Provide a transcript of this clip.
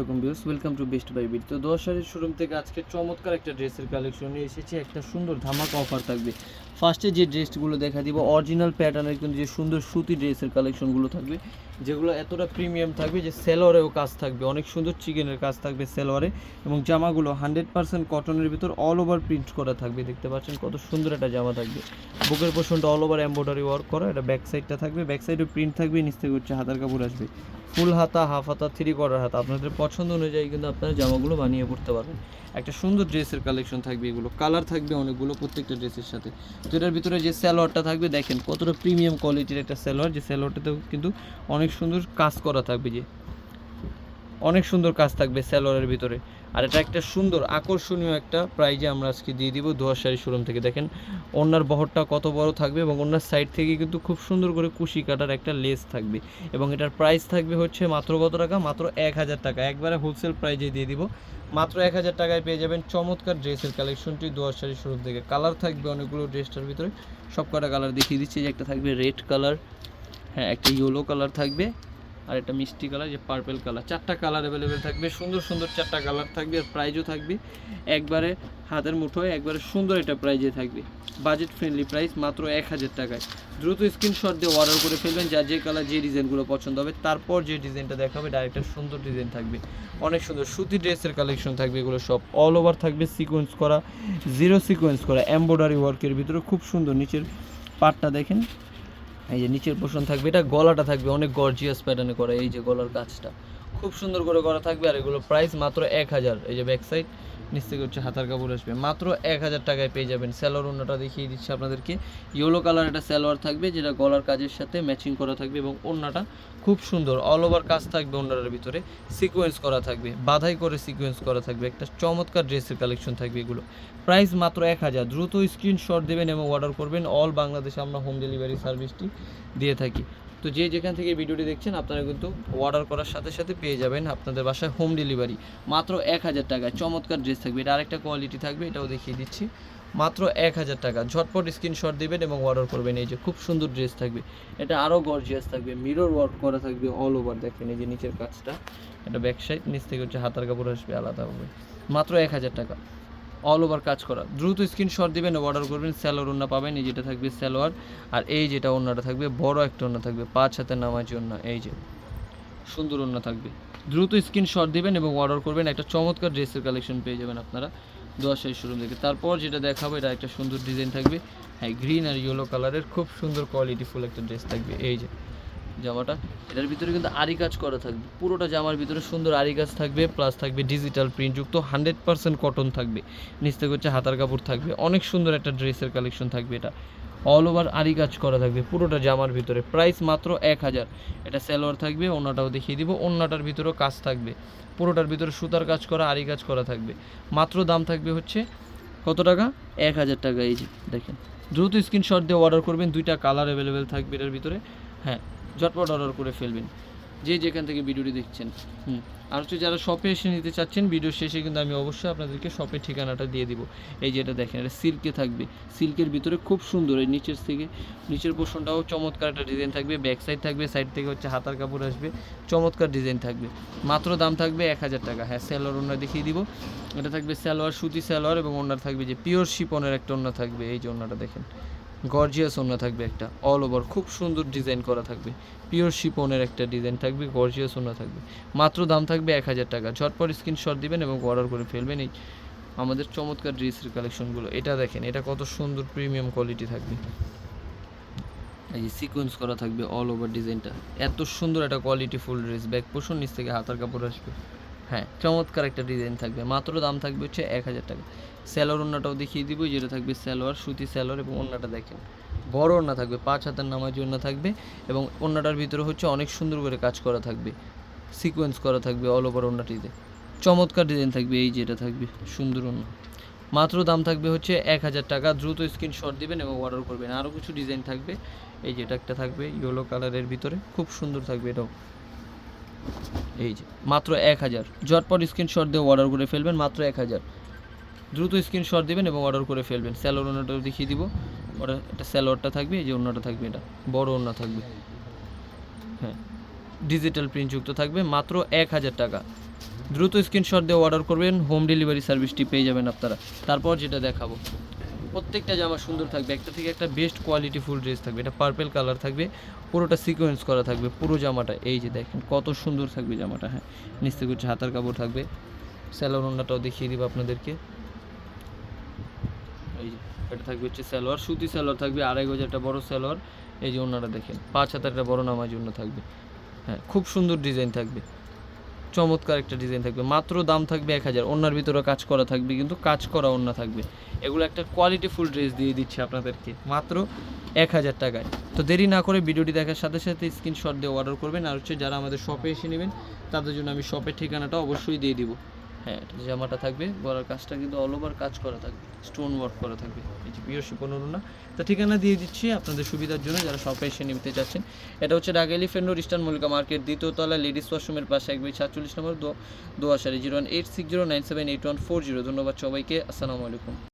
আলাইকুম views welcome to best buy bit. তো দশ হাজার শোরুম থেকে আজকে চমৎকার একটা ড্রেসের কালেকশন নিয়ে এসেছি। একটা সুন্দর ধামাকা অফার থাকবে। ফার্স্টে যে ড্রেসগুলো দেখা দিব অরিজিনাল প্যাটার্নের কিন্তু যে সুন্দর সুতি ড্রেসের কালেকশনগুলো থাকবে, যেগুলো এতটা প্রিমিয়াম থাকবে যে সেলোয়ারেও কাজ থাকবে। অনেক সুন্দর চিকেনের কাজ থাকবে সেলোয়ারে এবং জামাগুলো হান্ড্রেড পার্সেন্ট কটনের ভিতর অল ওভার প্রিন্ট করা থাকবে। দেখতে পাচ্ছেন কত সুন্দর একটা জামা থাকবে। বুকের পোষণটা অল ওভার এম্ব্রয়ডারি ওয়ার্ক করা, এটা ব্যাক সাইডটা থাকবে। ব্যাক সাইডে প্রিন্ট থাকবে, নিচ থেকে হচ্ছে হাতার কাপড় আসবে। ফুল হাতা হাফ হাতা থ্রি কোয়ার্টার হাতা। আপনাদের পছন্দ অনুযায়ী কিন্তু আপনারা জামাগুলো বানিয়ে পড়তে পারবেন। একটা সুন্দর ড্রেসের কালেকশন থাকবে এগুলো। কালার থাকবে অনেকগুলো প্রত্যেকটা ড্রেসের সাথে। তো এটার ভিতরে যে স্যালোয়ারটা থাকবে, দেখেন কতটা প্রিমিয়াম কোয়ালিটির একটা স্যালোয়ার যে স্যালোয়ারটাতেও কিন্তু অনেক সুন্দর কাজ করা থাকবে যে অনেক সুন্দর কাজ থাকবে স্যালোয়ারের ভিতরে। আর এটা একটা সুন্দর, আকর্ষণীয় একটা প্রাইজে আমরা আজকে দিয়ে দিব দোয়াশারি শোরুম থেকে। দেখেন ওনার বহরটা কত বড় থাকবে এবং ওনার সাইড থেকে কিন্তু খুব সুন্দর করে কুশি কাটার একটা লেস থাকবে। এবং এটার প্রাইস থাকবে হচ্ছে মাত্র কত টাকা? মাত্র এক হাজার টাকা। একবারে হোলসেল প্রাইজে দিয়ে দিব। মাত্র এক হাজার টাকায় পেয়ে যাবেন চমৎকার ড্রেসের কালেকশনটি দোয়াশারি শোরুম থেকে। কালার থাকবে অনেকগুলো ড্রেসটার ভিতরে। সব কটা কালার দেখিয়ে দিচ্ছি। যে একটা থাকবে রেড কালার হ্যাঁ একটা ইয়েলো কালার থাকবে। আর একটা মিষ্টি কালার যে পার্পেল কালার। চারটা কালার অ্যাভেলেবেল থাকবে, সুন্দর সুন্দর চারটা কালার থাকবে আর প্রাইজও থাকবে। একবারে হাতের মুঠোয়, একবারে সুন্দর একটা প্রাইজে থাকবে। বাজেট ফ্রেন্ডলি প্রাইস মাত্র এক হাজার টাকায়। দ্রুত স্ক্রিনশট দিয়ে অর্ডার করে ফেলবেন যা যে কালার যে ডিজাইনগুলো পছন্দ হবে। তারপর যে ডিজাইনটা দেখাবে ডাইরেক্ট সুন্দর ডিজাইন থাকবে। অনেক সুন্দর সুতি ড্রেসের কালেকশন থাকবে, এগুলো সব অল ওভার থাকবে সিকোয়েন্স করা জিরো সিকোয়েন্স করা এমব্রয়ডারি ওয়ার্কের ভিতরে। খুব সুন্দর, নিচের পার্টটা দেখেন। এই যে নিচের পোর্শন থাকবে, এটা গলাটা থাকবে, অনেক গর্জিয়াস প্যাটার্নে করা এই যে গলার কাজটা। খুব সুন্দর করে করা থাকবে, আর এগুলো প্রাইস মাত্র এক হাজার। এই যে ব্যাক সাইড নিচ থেকে হচ্ছে হাতার কাপড় আসবে। মাত্র এক হাজার টাকায় পেয়ে যাবেন। স্যালোয়ার ওনাটা দেখিয়ে দিচ্ছি আপনাদেরকে। ইয়েলো কালার একটা স্যালোয়ার থাকবে, যেটা গলার কাজের সাথে ম্যাচিং করা থাকবে এবং ওড়নাটা খুব সুন্দর। অল ওভার কাজ থাকবে ওড়নাটার ভিতরে। সিকোয়েন্স করা থাকবে। বাধাই করে সিকোয়েন্স করা থাকবে। একটা চমৎকার ড্রেসের কালেকশন থাকবে এগুলো। প্রাইস মাত্র এক হাজার। দ্রুত স্ক্রিনশট দেবেন এবং অর্ডার করবেন। অল বাংলাদেশে আমরা হোম ডেলিভারি সার্ভিসটি দিয়ে থাকি। তো যে যেখান থেকে ভিডিওটি দেখছেন, আপনারা কিন্তু অর্ডার করার সাথে সাথে পেয়ে যাবেন আপনাদের বাসায় হোম ডেলিভারি মাত্র এক হাজার টাকায় চমৎকার ড্রেস থাকবে। এটা আরেকটা কোয়ালিটি থাকবে, এটাও দেখিয়ে দিচ্ছি। মাত্র এক হাজার টাকা। ঝটপট স্ক্রিনশট দেবেন এবং অর্ডার করবেন। এই যে খুব সুন্দর ড্রেস থাকবে। এটা আরও গর্জিয়াস থাকবে। মিরর ওয়ার্ক করা থাকবে অল ওভার দেখেন এই যে নিচের কাজটা। এটা ব্যাক সাইড নিচ থেকে হচ্ছে হাতার কাপড় আসবে, আলাদা হবে। মাত্র এক হাজার টাকা। অল ওভার কাজ করা। দ্রুত স্ক্রিনশট দিবেন অর্ডার করবেন স্যালোয়ার ওন্না পাবেন, এই যেটা থাকবে স্যালোয়ার আর এই যেটা ওন্নাটা থাকবে, বড় একটা ওন্না থাকবে, পাঁচ হাতে নামাজি ওন্না এই যে। সুন্দর ওন্না থাকবে। দ্রুত স্ক্রিনশট দিবেন এবং অর্ডার করবেন, একটা চমৎকার ড্রেসের কালেকশন পেয়ে যাবেন আপনারা দোয়াশাই শোরুম থেকে। তারপর যেটা দেখাবো, এটা একটা সুন্দর ডিজাইন থাকবে। হ্যাঁ গ্রিন আর ইয়েলো কালারের খুব সুন্দর কোয়ালিটিফুল একটা ড্রেস থাকবে, এই যে। জামাটা, এটার ভিতরে কিন্তু আরি কাজ করা থাকবে। পুরোটা জামার ভিতরে সুন্দর আরি কাজ থাকবে প্লাস থাকবে ডিজিটাল প্রিন্টযুক্ত হান্ড্রেড পার্সেন্ট কটন থাকবে। নিচ থেকে হচ্ছে হাতার কাপড় থাকবে, অনেক সুন্দর একটা ড্রেসের কালেকশন থাকবে এটা। অল ওভার আরি কাজ করা থাকবে, পুরোটা জামার ভিতরে। প্রাইস মাত্র এক হাজার। এটা স্যালোয়ার থাকবে ওনাটাও দেখিয়ে দিব অন্যটার ভিতরেও কাজ থাকবে। পুরোটার ভিতরে সুতার কাজ করা আরি কাজ করা থাকবে। মাত্র দাম থাকবে হচ্ছে কত টাকা? এক হাজার টাকা, এই যে দেখেন। দ্রুত স্ক্রিনশট দিয়ে অর্ডার করবেন, দুইটা কালার অ্যাভেলেবেল থাকবে এটার ভিতরে। হ্যাঁ ঝটপট অর্ডার করে ফেলবেন। যে যেখান থেকে ভিডিওটি দেখছেন। হুম। আর হচ্ছে যারা শপে এসে নিতে চাচ্ছেন ভিডিও শেষে কিন্তু আমি অবশ্যই আপনাদেরকে শপের ঠিকানাটা দিয়ে দিব। এই যেটা দেখেন এটা সিল্কে থাকবে। সিল্কের ভিতরে খুব সুন্দর এই নিচের থেকে নিচের পোর্শনটাও চমৎকার একটা ডিজাইন থাকবে। ব্যাক সাইড থাকবে সাইড থেকে হচ্ছে হাতার কাপড় আসবে। চমৎকার ডিজাইন থাকবে। মাত্র দাম থাকবে এক হাজার টাকা। হ্যাঁ স্যালোয়ার ওনার দেখিয়ে দিব। এটা থাকবে স্যালোয়ার সুতি স্যালোয়ার এবং ওনার থাকবে যে পিওর শিপনের একটা ওনা থাকবে। এই যে ওনাটা দেখেন। গর্জিয়াস ওনা থাকবে একটা অল ওভার খুব সুন্দর ডিজাইন করা থাকবে। পিওর শিপনের একটা ডিজাইন থাকবে, গর্জিয়াস ওনা থাকবে। মাত্র দাম থাকবে এক হাজার টাকা। ঝটপট স্ক্রিনশট দিবেন এবং অর্ডার করে ফেলবেন এই আমাদের চমৎকার ড্রেসের কালেকশনগুলো এটা দেখেন, এটা কত সুন্দর প্রিমিয়াম কোয়ালিটি থাকবে। এই সিকোয়েন্স করা থাকবে অল ওভার ডিজাইনটা এত সুন্দর একটা কোয়ালিটি ফুল ড্রেস ব্যাক পোষণ নিচ থেকে হাতার কাপড় আসবে। হ্যাঁ চমৎকার একটা ডিজাইন থাকবে। মাত্র দাম থাকবে হচ্ছে এক হাজার টাকা। স্যালোয়ার ওন্নাটাও দেখিয়ে দিব, যেটা থাকবে স্যালোয়ার সুতি স্যালোয়ার এবং ওন্নাটা দেখেন। বড় ওন্না থাকবে, পাঁচ হাতের নামাজি ওন্না থাকবে এবং ওন্নাটার ভিতরে হচ্ছে অনেক সুন্দর করে কাজ করা থাকবে সিকোয়েন্স করা থাকবে অল ওভার ওন্নাটিতে চমৎকার ডিজাইন থাকবে, এই যেটা থাকবে, সুন্দর ওন্না মাত্র দাম থাকবে হচ্ছে এক হাজার টাকা, দ্রুত স্ক্রিনশট দিবেন এবং অর্ডার করবেন। আরও কিছু ডিজাইন থাকবে, এই যেটা একটা থাকবে ইয়েলো কালারের ভিতরে, খুব সুন্দর থাকবে এটাও। এই যে, মাত্র এক হাজার। ঝটপট স্ক্রিনশট দিয়ে অর্ডার করে ফেলবেন, মাত্র এক হাজার। দ্রুত স্ক্রিনশট দেবেন এবং অর্ডার করে ফেলবেন। স্যালোর ওনাটাও দেখিয়ে দিব। ওটা একটা স্যালোয়ারটা থাকবে, এই যে ওনাটা থাকবে এটা। বড় ওনা থাকবে। হ্যাঁ। ডিজিটাল প্রিন্টযুক্ত থাকবে, মাত্র এক হাজার টাকা। দ্রুত স্ক্রিনশট দিয়ে অর্ডার করবেন হোম ডেলিভারি সার্ভিসটি পেয়ে যাবেন আপনারা। তারপর যেটা দেখাবো। প্রত্যেকটা জামা সুন্দর থাকবে। একটা থেকে একটা বেস্ট কোয়ালিটি ফুল ড্রেস থাকবে। এটা পার্পেল কালার থাকবে। পুরোটা সিকোয়েন্স করা থাকবে। পুরো জামাটা, এই যে দেখেন, কত সুন্দর থাকবে জামাটা। হ্যাঁ নিচ হচ্ছে হাতার কাপড় থাকবে। স্যালোর ওন্নাটাও দেখিয়ে দিব আপনাদেরকে। এই যে, এটা থাকবে হচ্ছে সালোয়ার, সুতি সালোয়ার থাকবে, আড়াই গজ একটা বড় সালোয়ার। এই যে ওনারা দেখেন, পাঁচ হাতের একটা বড় নামার জন্য থাকবে। হ্যাঁ খুব সুন্দর ডিজাইন থাকবে। চমৎকার একটা ডিজাইন থাকবে। মাত্র দাম থাকবে এক হাজার। ওনার ভিতরে কাজ করা থাকবে, কিন্তু কাজ করা ওনা থাকবে। এগুলো একটা কোয়ালিটি ফুল ড্রেস দিয়ে দিচ্ছি আপনাদেরকে। মাত্র এক হাজার টাকায়। তো দেরি না করে ভিডিওটি দেখার সাথে সাথে স্ক্রিনশট দিয়ে অর্ডার করবেন। আর হচ্ছে যারা আমাদের শপে এসে নেবেন, তাদের জন্য আমি শপের ঠিকানাটা অবশ্যই দিয়ে দিব। হ্যাঁ জামাটা থাকবে, গলার কাজটা কিন্তু অল ওভার কাজ করা থাকবে স্টোন ওয়ার্ক করা থাকবে, এই যে পিওর শিপন না। তো ঠিকানা দিয়ে দিচ্ছি আপনাদের সুবিধার জন্য যারা শপে এসে নিতে চাচ্ছেন। এটা হচ্ছে Dhaka Elephant Eastern Mallika market, দ্বিতীয় তলা লেডিস ওয়াশরুমের পাশে এক বাই সাতচল্লিশ নম্বর দোয়াশারি zero one eight six zero nine seven eight one four zero ধন্যবাদ সবাইকে, আসসালামু আলাইকুম।